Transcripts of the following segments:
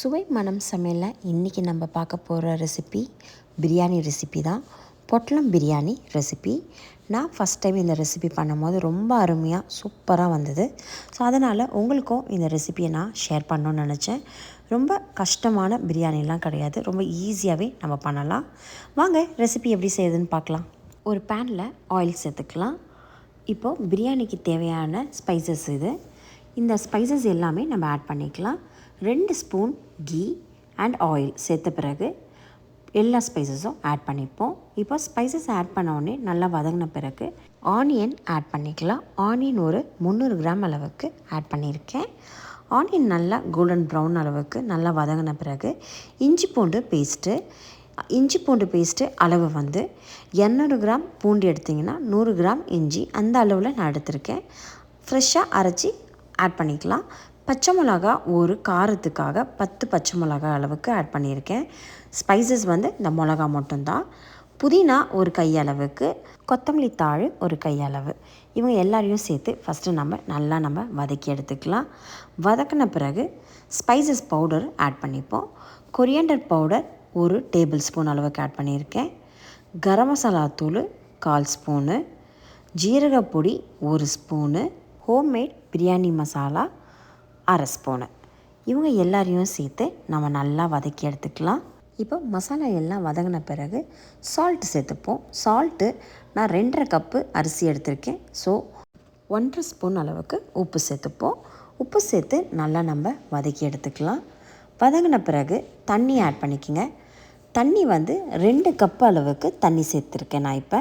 சுவை மனம் சமையலில் இன்றைக்கி நம்ம பார்க்க போகிற ரெசிபி பிரியாணி ரெசிபி தான். பொட்டலம் பிரியாணி ரெசிபி நான் ஃபஸ்ட் டைம் இந்த ரெசிபி பண்ணும்போது ரொம்ப அருமையாக சூப்பராக வந்தது. ஸோ அதனால் உங்களுக்கும் இந்த ரெசிபியை நான் ஷேர் பண்ணணும்னு நினச்சேன். ரொம்ப கஷ்டமான பிரியாணிலாம் கிடையாது. ரொம்ப ஈஸியாகவே நம்ம பண்ணலாம். வாங்க ரெசிபி எப்படி செய்யுதுன்னு பார்க்கலாம். ஒரு பேனில் ஆயில் சேர்த்துக்கலாம். இப்போது பிரியாணிக்கு தேவையான ஸ்பைசஸ் இது. இந்த ஸ்பைசஸ் எல்லாமே நம்ம ஆட் பண்ணிக்கலாம். ரெண்டு ஸ்பூன் கீ அண்ட் ஆயில் சேர்த்த பிறகு எல்லா ஸ்பைசஸும் ஆட் பண்ணிப்போம். இப்போ ஸ்பைசஸ் ஆட் பண்ண நல்லா வதங்கின பிறகு ஆனியன் ஆட் பண்ணிக்கலாம். ஆனியன் ஒரு முந்நூறு கிராம் அளவுக்கு ஆட் பண்ணியிருக்கேன். ஆனியன் நல்லா கோல்டன் ப்ரௌன் அளவுக்கு நல்லா வதங்கின பிறகு இஞ்சி பூண்டு பேஸ்ட்டு இஞ்சி பூண்டு பேஸ்ட்டு அளவு வந்து இரநூறு கிராம் பூண்டு எடுத்திங்கன்னா நூறு கிராம் இஞ்சி அந்த அளவில் நான் எடுத்திருக்கேன். ஃப்ரெஷ்ஷாக அரைச்சி ஆட் பண்ணிக்கலாம். பச்சை மிளகா ஒரு காரத்துக்காக பத்து பச்சை மிளகா அளவுக்கு ஆட் பண்ணியிருக்கேன். ஸ்பைசஸ் வந்து இந்த மிளகா மட்டும்தான். புதினா ஒரு கையளவுக்கு கொத்தமல்லி தாழ் ஒரு கையளவு இவங்க எல்லாரையும் சேர்த்து ஃபஸ்ட்டு நம்ம நல்லா நம்ம வதக்கி எடுத்துக்கலாம். வதக்கின பிறகு ஸ்பைசஸ் பவுடர் ஆட் பண்ணிப்போம். கொரியண்டர் பவுடர் ஒரு டேபிள் ஸ்பூன் அளவுக்கு ஆட் பண்ணியிருக்கேன். கரம் மசாலா தூள் கால் ஸ்பூனு ஜீரகப்பொடி ஒரு ஸ்பூனு ஹோம்மேட் பிரியாணி மசாலா அரை ஸ்பூனு இவங்க எல்லாரையும் சேர்த்து நம்ம நல்லா வதக்கி எடுத்துக்கலாம். இப்போ மசாலா எல்லாம் வதங்கின பிறகு சால்ட் சேர்த்துப்போம். சால்ட்டு நான் ரெண்டரை கப்பு அரிசி எடுத்திருக்கேன். ஸோ ஒன்றரை ஸ்பூன் அளவுக்கு உப்பு சேர்த்துப்போம். உப்பு சேர்த்து நல்லா நம்ம வதக்கி எடுத்துக்கலாம். வதங்கின பிறகு தண்ணி ஆட் பண்ணிக்கோங்க. தண்ணி வந்து ரெண்டு கப்பு அளவுக்கு தண்ணி சேர்த்துருக்கேன் நான் இப்போ.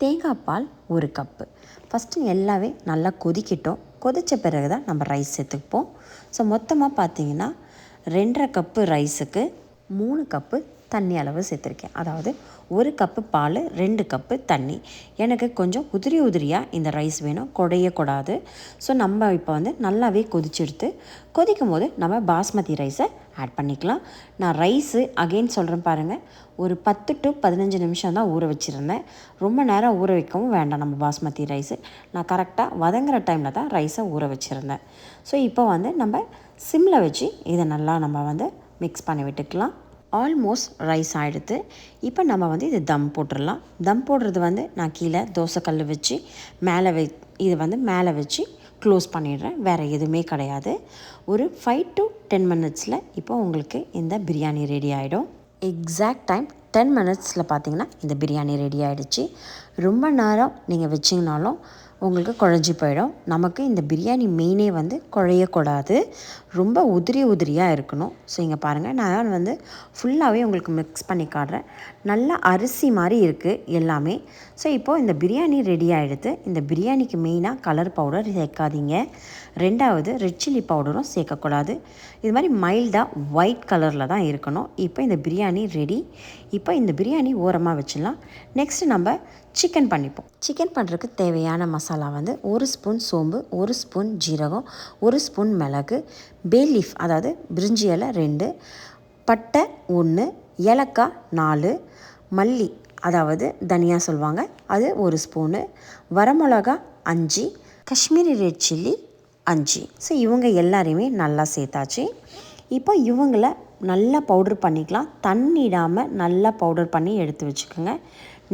தேங்காய் பால் ஒரு கப்பு ஃபஸ்ட்டு எல்லாமே நல்லா கொதிக்கட்டும். கொதித்த பிறகு தான் நம்ம ரைஸ் சேர்த்துப்போம் ஸோ மொத்தமாக பார்த்தீங்கன்னா ரெண்டரை கப்பு ரைஸுக்கு மூணு கப்பு தண்ணி அளவு சேர்த்துருக்கேன். அதாவது ஒரு கப்பு பால் ரெண்டு கப்பு தண்ணி. எனக்கு கொஞ்சம் உதிரி உதிரியாக இந்த ரைஸ் வேணும். குடையக்கூடாது ஸோ நம்ம இப்போ வந்து நல்லாவே கொதிச்செடுத்து கொதிக்கும் போது நம்ம பாஸ்மதி ரைஸை ஆட் பண்ணிக்கலாம். நான் ரைஸு அகெயின் சொல்கிறேன் பாருங்கள் ஒரு பத்து டு பதினஞ்சு நிமிஷம் தான் ஊற வச்சுருந்தேன். ரொம்ப நேரம் ஊற வைக்கவும் வேண்டாம் நம்ம பாஸ்மதி ரைஸு நான் கரெக்டாக வதங்குற டைமில் தான் ரைஸை ஊற வச்சுருந்தேன். ஸோ இப்போ வந்து நம்ம சிம்மில் வச்சு இதை நல்லா நம்ம வந்து மிக்ஸ் பண்ணி விட்டுக்கலாம். ஆல்மோஸ்ட் ரைஸ் ஆகிடுது இப்போ நம்ம வந்து இது தம் போட்டுடலாம் தம் போடுறது வந்து நான் கீழே தோசைக்கல் வச்சு மேலே வை இது வந்து மேலே வச்சு க்ளோஸ் பண்ணிடுறேன். வேறு எதுவுமே கிடையாது. ஒரு ஃபைவ் டு டென் மினிட்ஸில் இப்போ உங்களுக்கு இந்த பிரியாணி ரெடி ஆகிடும் எக்ஸாக்ட் டைம் டென் மினிட்ஸில் பார்த்தீங்கன்னா இந்த பிரியாணி ரெடி ஆகிடுச்சு ரொம்ப நேரம் நீங்கள் வச்சிங்கனாலும் உங்களுக்கு குழஞ்சி போயிடும். நமக்கு இந்த பிரியாணி மெயினே வந்து குழையக்கூடாது. ரொம்ப உதிரி உதிரியாக இருக்கணும். ஸோ இங்கே பாருங்கள் நான் வந்து ஃபுல்லாகவே உங்களுக்கு மிக்ஸ் பண்ணி காட்டுறேன். நல்லா அரிசி மாதிரி இருக்குது எல்லாமே. ஸோ இப்போது இந்த பிரியாணி ரெடி ஆகிடுது இந்த பிரியாணிக்கு மெயினாக கலர் பவுடர் சேர்க்காதீங்க. ரெண்டாவது ரெட் சில்லி பவுடரும் சேர்க்கக்கூடாது. இது மாதிரி மைல்டாக ஒயிட் கலரில் தான் இருக்கணும். இப்போ இந்த பிரியாணி ரெடி இப்போ இந்த பிரியாணி ஓரமாக வச்சிடலாம். நெக்ஸ்ட்டு நம்ம சிக்கன் பண்ணிப்போம். சிக்கன் பண்ணுறதுக்கு தேவையான மசாலா வந்து ஒரு ஸ்பூன் சோம்பு ஒரு ஸ்பூன் ஜீரகம் ஒரு ஸ்பூன் மிளகு பே லீஃப் அதாவது பிரிஞ்சி இலை ரெண்டு பட்டை ஒன்று ஏலக்காய் நாலு மல்லி அதாவது தனியா சொல்லுவாங்க அது ஒரு ஸ்பூனு. வரமிளகா அஞ்சு காஷ்மீரி ரெட் சில்லி அஞ்சு. ஸோ இவங்க எல்லாரையுமே நல்லா சேர்த்தாச்சு. இப்போ இவங்கள நல்லா பவுடர் பண்ணிக்கலாம். தண்ணிடாமல் நல்லா பவுடர் பண்ணி எடுத்து வச்சுக்கோங்க.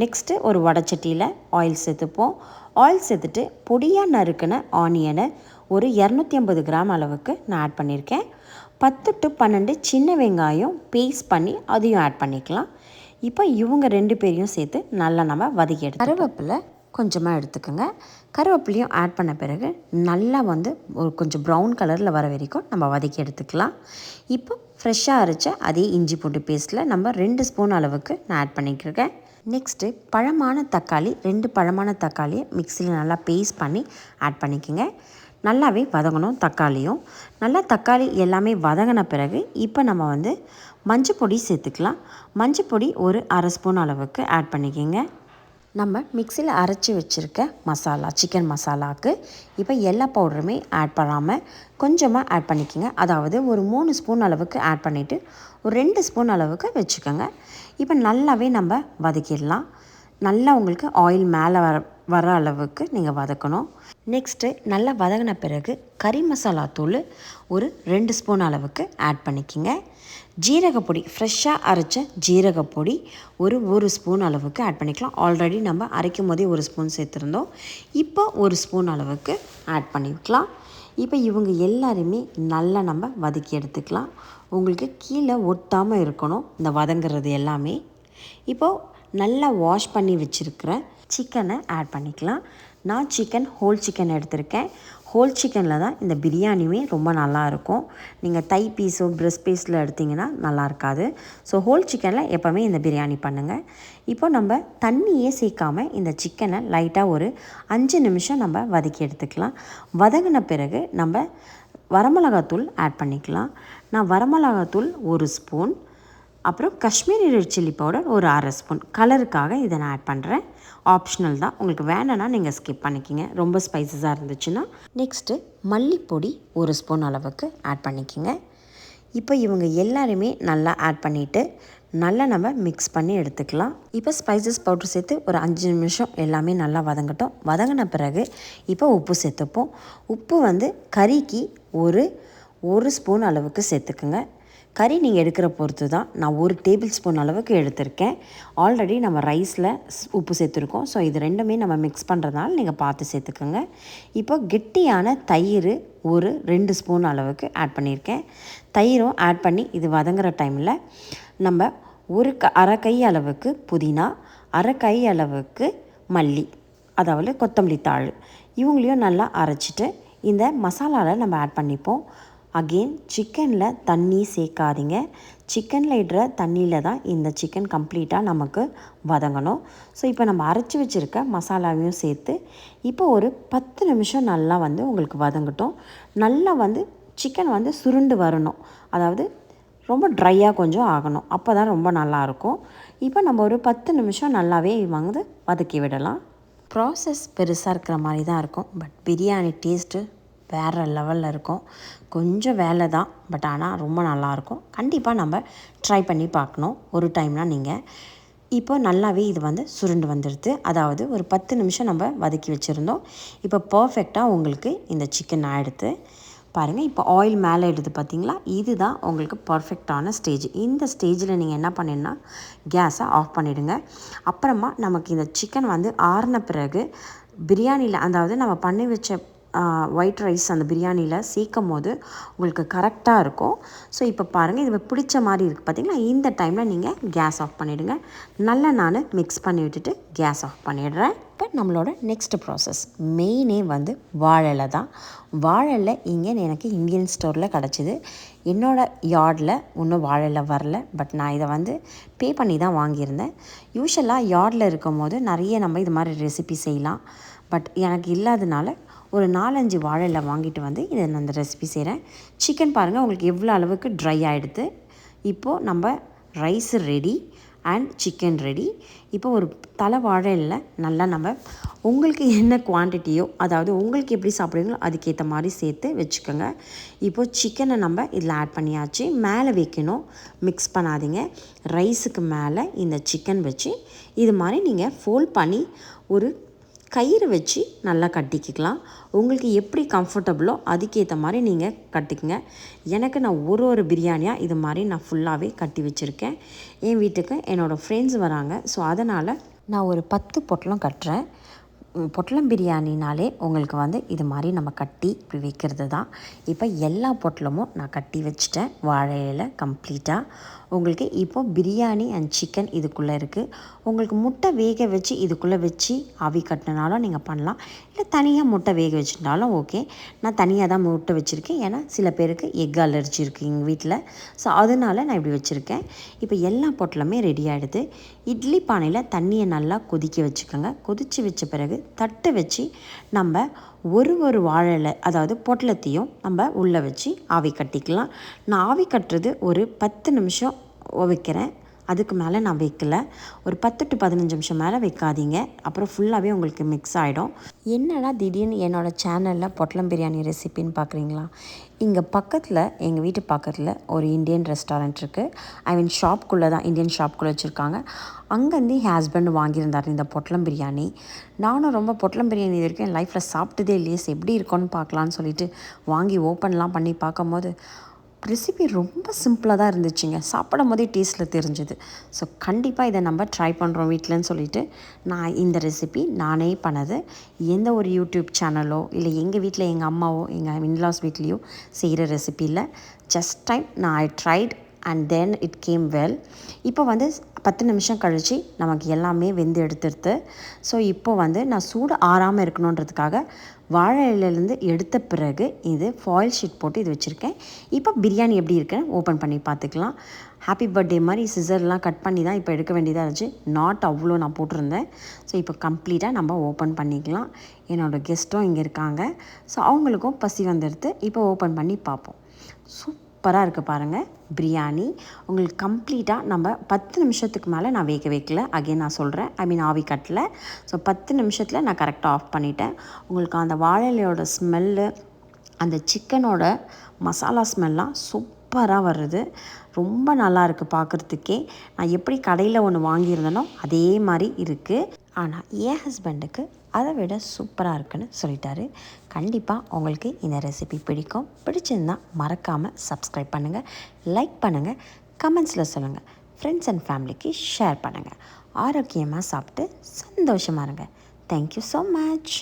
நெக்ஸ்ட்டு ஒரு வடச்சட்டியில் ஆயில் சேர்த்துப்போம். ஆயில் சேர்த்துட்டு பொடியாக நறுக்கின ஆனியனை ஒரு இரநூத்தி ஐம்பது கிராம் அளவுக்கு நான் ஆட் பண்ணியிருக்கேன். பத்து டு பன்னெண்டு சின்ன வெங்காயம் பேஸ்ட் பண்ணி அதையும் ஆட் பண்ணிக்கலாம். இப்போ இவங்க ரெண்டு பேரையும் சேர்த்து நல்லா நம்ம வதக்கி எடுத்து கருவேப்பிலை கொஞ்சமாக எடுத்துக்கோங்க. கருவேப்பிலையும் ஆட் பண்ண பிறகு நல்லா வந்து ஒரு கொஞ்சம் ப்ரௌன் கலரில் வர வரைக்கும் நம்ம வதக்கி எடுத்துக்கலாம். இப்போ ஃப்ரெஷ்ஷாக அரைச்ச அதே இஞ்சி பூண்டு பேஸ்ட்டில் நம்ம ரெண்டு ஸ்பூன் அளவுக்கு நான் ஆட் பண்ணிக்கிறேன் நெக்ஸ்ட்டு பழமான தக்காளி ரெண்டு பழமான தக்காளியை மிக்சியில் நல்லா பேஸ்ட் பண்ணி ஆட் பண்ணிக்கோங்க. நல்லாவே வதங்கணும் தக்காளியும். நல்லா தக்காளி எல்லாமே வதங்கின பிறகு இப்போ நம்ம வந்து மஞ்சப்பொடி சேர்த்துக்கலாம். மஞ்சப்பொடி ஒரு அரை ஸ்பூன் அளவுக்கு ஆட் பண்ணிக்கோங்க. நம்ம மிக்சியில் அரைச்சி வச்சுருக்க மசாலா சிக்கன் மசாலாவுக்கு இப்போ எல்லா பவுடருமே ஆட் பண்ணாமல் கொஞ்சமாக ஆட் பண்ணிக்கோங்க. அதாவது ஒரு மூணு ஸ்பூன் அளவுக்கு ஆட் பண்ணிவிட்டு ஒரு ரெண்டு ஸ்பூன் அளவுக்கு வச்சுக்கோங்க. இப்போ நல்லாவே நம்ம வதக்கிடலாம். நல்லா உங்களுக்கு ஆயில் மேலே வர வர அளவுக்கு நீங்கள் வதக்கணும். நெக்ஸ்ட்டு நல்லா வதங்கின பிறகு கறி மசாலா தூள் ஒரு ரெண்டு ஸ்பூன் அளவுக்கு ஆட் பண்ணிக்கிங்க. ஜீரகப்பொடி ஃப்ரெஷ்ஷாக அரைச்ச ஜீரகப்பொடி ஒரு ஒரு ஸ்பூன் அளவுக்கு ஆட் பண்ணிக்கலாம். ஆல்ரெடி நம்ம அரைக்கும் போதே ஒரு ஸ்பூன் சேர்த்துருந்தோம். இப்போ ஒரு ஸ்பூன் அளவுக்கு ஆட் பண்ணிக்கலாம். இப்போ இவங்க எல்லாருமே நல்லா நம்ம வதக்கி எடுத்துக்கலாம். உங்களுக்கு கீழே ஒட்டாமல் இருக்கணும் இந்த வதங்குறது எல்லாமே. இப்போது நல்லா வாஷ் பண்ணி வச்சுருக்கிற சிக்கனை ஆட் பண்ணிக்கலாம். நான் சிக்கன் ஹோல் சிக்கன் எடுத்திருக்கேன். ஹோல் சிக்கனில் தான் இந்த பிரியாணியுமே ரொம்ப நல்லாயிருக்கும் நீங்கள் தை பீஸோ பிரெஸ்ட் பீஸில் எடுத்திங்கன்னா நல்லா இருக்காது. ஸோ ஹோல் சிக்கனில் எப்போவுமே இந்த பிரியாணி பண்ணுங்கள் இப்போ நம்ம தண்ணியே சேர்க்காம இந்த சிக்கனை லைட்டாக ஒரு அஞ்சு நிமிஷம் நம்ம வதக்கி எடுத்துக்கலாம். வதங்கின பிறகு நம்ம வரமிளகாத்தூள் ஆட் பண்ணிக்கலாம். நான் வரமிளகாத்தூள் ஒரு ஸ்பூன் அப்புறம் காஷ்மீரி ரெட் சில்லி பவுடர் ஒரு அரை ஸ்பூன் கலருக்காக இதை நான் ஆட் பண்ணுறேன் ஆப்ஷனல் தான். உங்களுக்கு வேணும்னா நீங்கள் ஸ்கிப் பண்ணிக்கிங்க. ரொம்ப ஸ்பைசஸாக இருந்துச்சுன்னா நெக்ஸ்ட்டு மல்லிப்பொடி ஒரு ஸ்பூன் அளவுக்கு ஆட் பண்ணிக்கிங்க. இப்போ இவங்க எல்லாருமே நல்லா ஆட் பண்ணிவிட்டு நல்லா நம்ம மிக்ஸ் பண்ணி எடுத்துக்கலாம். இப்போ ஸ்பைசஸ் பவுடர் சேர்த்து ஒரு அஞ்சு நிமிஷம் எல்லாமே நல்லா வதங்கட்டும். வதங்கின பிறகு இப்போ உப்பு சேர்த்துப்போம். உப்பு வந்து கறிக்கு ஒரு ஒரு ஸ்பூன் அளவுக்கு சேர்த்துக்குங்க. கறி நீங்கள் எடுக்கிற பொறுத்து தான். நான் ஒரு டேபிள் ஸ்பூன் அளவுக்கு எடுத்திருக்கேன். ஆல்ரெடி நம்ம ரைஸில் உப்பு சேர்த்துருக்கோம். ஸோ இது ரெண்டுமே நம்ம மிக்ஸ் பண்ணுறதுனால நீங்கள் பார்த்து சேர்த்துக்கோங்க. இப்போ கெட்டியான தயிர் ஒரு ரெண்டு ஸ்பூன் அளவுக்கு ஆட் பண்ணியிருக்கேன். தயிரும் ஆட் பண்ணி இது வதங்குற டைமில் நம்ம ஒரு க அரை கை அளவுக்கு புதினா அரை கை அளவுக்கு மல்லி அதாவது கொத்தமல்லி தாள். இவங்களையும் நல்லா அரைச்சிட்டு இந்த மசாலாவில் நம்ம ஆட் பண்ணிப்போம். அகெயின் சிக்கனில் தண்ணி சேர்க்காதீங்க. சிக்கனில் இடுற தண்ணியில் தான் இந்த சிக்கன் கம்ப்ளீட்டாக நமக்கு வதங்கணும். ஸோ இப்போ நம்ம அரைச்சி வச்சுருக்க மசாலாவையும் சேர்த்து இப்போ ஒரு பத்து நிமிஷம் நல்லா வந்து உங்களுக்கு வதங்கட்டும். நல்லா வந்து சிக்கன் வந்து சுருண்டு வரணும். அதாவது ரொம்ப ட்ரையாக கொஞ்சம் ஆகணும். அப்போ தான் ரொம்ப நல்லாயிருக்கும். இப்போ நம்ம ஒரு பத்து நிமிஷம் நல்லாவே வந்து வதக்கி விடலாம். ப்ராசஸ் பெருசாக இருக்கிற மாதிரி தான் இருக்கும். பட் பிரியாணி டேஸ்ட்டு வேறு லெவலில் இருக்கும். கொஞ்சம் வேலை தான் பட் ஆனால் ரொம்ப நல்லாயிருக்கும் கண்டிப்பாக நம்ம ட்ரை பண்ணி பார்க்கணும். ஒரு டைம்னா நீங்கள் இப்போ நல்லாவே இது வந்து சுருண்டு வந்துடுது அதாவது ஒரு பத்து நிமிஷம் நம்ம வதக்கி வச்சுருந்தோம். இப்போ பர்ஃபெக்டாக உங்களுக்கு இந்த சிக்கன் ஆகிடுது பாருங்கள் இப்போ ஆயில் மேலே எடுத்து பார்த்தீங்களா இதுதான் உங்களுக்கு பர்ஃபெக்டான ஸ்டேஜ் இந்த ஸ்டேஜில் நீங்கள் என்ன பண்ணிடனா கேஸை ஆஃப் பண்ணிவிடுங்க அப்புறமா நமக்கு இந்த சிக்கன் வந்து ஆறின பிறகு பிரியாணியில் அதாவது நம்ம பண்ணி வச்ச ஒயிட் ரைஸ் அந்த பிரியாணியில் சேர்க்கும் போது உங்களுக்கு கரெக்டாக இருக்கும். ஸோ இப்போ பாருங்கள் இது பிடிச்ச மாதிரி இருக்குது பார்த்தீங்களா இந்த டைமில் நீங்கள் கேஸ் ஆஃப் பண்ணிவிடுங்க நல்லா நான் மிக்ஸ் பண்ணி விட்டுட்டு கேஸ் ஆஃப் பண்ணிடுறேன். இப்போ நம்மளோட நெக்ஸ்ட் ப்ராசஸ் மெயினே வந்து வாழலை தான். வாழலை இங்கே எனக்கு இந்தியன் ஸ்டோரில் கிடச்சிது. என்னோடய யார்டில் ஒன்றும் வாழலை வரல. பட் நான் இதை வந்து பே பண்ணி தான் வாங்கியிருந்தேன். யூஸ்வலாக யார்டில் இருக்கும் போது நிறைய நம்ம இது மாதிரி ரெசிபி செய்யலாம். பட் எனக்கு இல்லாதனால ஒரு நாலஞ்சு வாழையில் வாங்கிட்டு வந்து இதை நான் அந்த ரெசிபி செய்கிறேன் சிக்கன் பாருங்கள் உங்களுக்கு எவ்வளோ அளவுக்கு ட்ரை ஆகிடுது இப்போது நம்ம rice ready and chicken ready இப்போ ஒரு தலை வாழையில் நல்லா நம்ம உங்களுக்கு என்ன குவான்டிட்டியோ அதாவது உங்களுக்கு எப்படி சாப்பிடுவீங்களோ அதுக்கேற்ற மாதிரி சேர்த்து வச்சுக்கோங்க. இப்போது சிக்கனை நம்ம இதில் ஆட் பண்ணியாச்சு. மேலே வைக்கணும். மிக்ஸ் பண்ணாதீங்க. ரைஸுக்கு மேலே இந்த சிக்கன் வச்சு இது மாதிரி நீங்கள் ஃபோல்ட் பண்ணி ஒரு கயிறு வச்சு நல்லா கட்டிக்கிக்கலாம். உங்களுக்கு எப்படி கம்ஃபர்டபுளோ அதுக்கேற்ற மாதிரி நீங்கள் கட்டிக்கங்க. எனக்கு நான் ஒரு ஒரு பிரியாணியாக இது மாதிரி நான் ஃபுல்லாகவே கட்டி வச்சுருக்கேன். என் வீட்டுக்கு என்னோடய ஃப்ரெண்ட்ஸ் வராங்க. ஸோ அதனால் நான் ஒரு பத்து பொட்டலம் கட்டுறேன். பொட்டலம் பிரியாணினாலே உங்களுக்கு வந்து இது மாதிரி நம்ம கட்டி இப்படி வைக்கிறது தான். இப்போ எல்லா பொட்டலமும் நான் கட்டி வச்சுட்டேன். வாழையில் கம்ப்ளீட்டாக உங்களுக்கு இப்போ பிரியாணி அண்ட் சிக்கன் இதுக்குள்ளே இருக்குது உங்களுக்கு முட்டை வேக வச்சு இதுக்குள்ளே வச்சு ஆவி கட்டினாலும் நீங்கள் பண்ணலாம். இல்லை தனியாக முட்டை வேக வச்சுட்டாலும் ஓகே. நான் தனியாக தான் முட்டை வச்சுருக்கேன். ஏன்னா சில பேருக்கு எக் அலர்ஜி இருக்குது எங்கள் வீட்டில். ஸோ அதனால் நான் இப்படி வச்சுருக்கேன். இப்போ எல்லா பொட்டலுமே ரெடி ஆகிடுது இட்லி பானையில் தண்ணியை நல்லா கொதிக்க வச்சுக்கோங்க. கொதித்து வச்ச பிறகு தட்டு வச்சு நம்ம ஒரு ஒரு வாழலை அதாவது பொட்டலத்தையும் நம்ம உள்ளே வச்சு ஆவி கட்டிக்கலாம். நான் ஆவி கட்டுறது ஒரு பத்து நிமிஷம் வைக்கிறேன். அதுக்கு மேலே நான் வைக்கல. ஒரு பத்து டு பதினஞ்சு நிமிஷம் மேலே வைக்காதீங்க. அப்புறம் ஃபுல்லாகவே உங்களுக்கு மிக்ஸ் ஆகிடும் என்னடா திடீர்னு என்னோடய சேனலில் பொட்டலம் பிரியாணி ரெசிபின்னு பார்க்குறீங்களா இங்கே பக்கத்தில் எங்கள் வீட்டு பக்கத்தில் ஒரு இந்தியன் ரெஸ்டாரண்ட் இருக்குது ஐ மீன் ஷாப்குள்ளே தான் இந்தியன் ஷாப்குள்ளே வச்சுருக்காங்க. அங்கேருந்து என் ஹஸ்பண்ட் வாங்கியிருந்தார் இந்த பொட்டலம் பிரியாணி. நானும் ரொம்ப பொட்டலம் பிரியாணி இது வரைக்கும் என் லைஃப்பில் சாப்பிட்டதே இல்லையே எப்படி இருக்கும்னு பார்க்கலான்னு சொல்லிட்டு வாங்கி ஓப்பன்லாம் பண்ணி பார்க்கும்போது ரெசிபி ரொம்ப சிம்பிளாக தான் இருந்துச்சுங்க. சாப்பிடும் போதே டேஸ்ட்டில் தெரிஞ்சுது. ஸோ கண்டிப்பாக இதை நம்ம ட்ரை பண்ணுறோம் வீட்டிலன்னு சொல்லிட்டு நான் இந்த ரெசிபி நானே பண்ணது. எந்த ஒரு யூடியூப் சேனலோ இல்லை எங்கள் வீட்டில் எங்கள் அம்மாவோ எங்கள் இன்லாஸ் வீட்லேயோ செய்கிற ரெசிபியில் ஜஸ்ட் டைம் நான் I tried and then it came well இப்போ வந்து பத்து நிமிஷம் கழித்து நமக்கு எல்லாமே வெந்து எடுத்துருது ஸோ இப்போ வந்து நான் சூடு ஆறாமல் இருக்கணுன்றதுக்காக வாழை இலையிலேருந்து எடுத்த பிறகு இது ஃபாயில் ஷீட் போட்டு இது வச்சுருக்கேன். இப்போ பிரியாணி எப்படி இருக்குன்னு ஓப்பன் பண்ணி பார்த்துக்கலாம். ஹாப்பி பர்த்டே மாதிரி சிசர்லாம் கட் பண்ணி தான் இப்போ எடுக்க வேண்டியதாக இருந்துச்சு. நாட் அவ்வளோ நான் போட்டிருந்தேன். ஸோ இப்போ கம்ப்ளீட்டாக நம்ம ஓப்பன் பண்ணிக்கலாம். என்னோடய கெஸ்ட்டும் இங்கே இருக்காங்க. ஸோ அவங்களுக்கும் பசி வந்துடுது இப்போ ஓப்பன் பண்ணி பார்ப்போம். சூப்பராக இருக்குது பாருங்கள் பிரியாணி. உங்களுக்கு கம்ப்ளீட்டாக நம்ம பத்து நிமிஷத்துக்கு மேலே நான் வேக வைக்கல. அகைன் நான் சொல்கிறேன் ஐ மீன் ஆவி கட்டில். ஸோ பத்து நிமிஷத்தில் நான் கரெக்டாக ஆஃப் பண்ணிட்டேன். உங்களுக்கு அந்த வாழலையோட ஸ்மெல்லு அந்த சிக்கனோட மசாலா ஸ்மெல்லாம் சூப்பராக வருது. ரொம்ப நல்லா இருக்குது பார்க்குறதுக்கே. நான் எப்படி கடையில் ஒன்று வாங்கியிருந்தேனோ அதே மாதிரி இருக்குது ஆனால் என் ஹஸ்பண்டுக்கு அதை விட சூப்பராக இருக்குன்னு சொல்லிட்டாரு. கண்டிப்பாக உங்களுக்கு இந்த ரெசிபி பிடிக்கும். பிடிச்சிருந்தா மறக்காமல் சப்ஸ்கிரைப் பண்ணுங்கள் லைக் பண்ணுங்கள் கமெண்ட்ஸில் சொல்லுங்கள் ஃப்ரெண்ட்ஸ் அண்ட் ஃபேமிலிக்கு ஷேர் பண்ணுங்கள் ஆரோக்கியமாக சாப்பிட்டு சந்தோஷமாக இருங்க. Thank you so much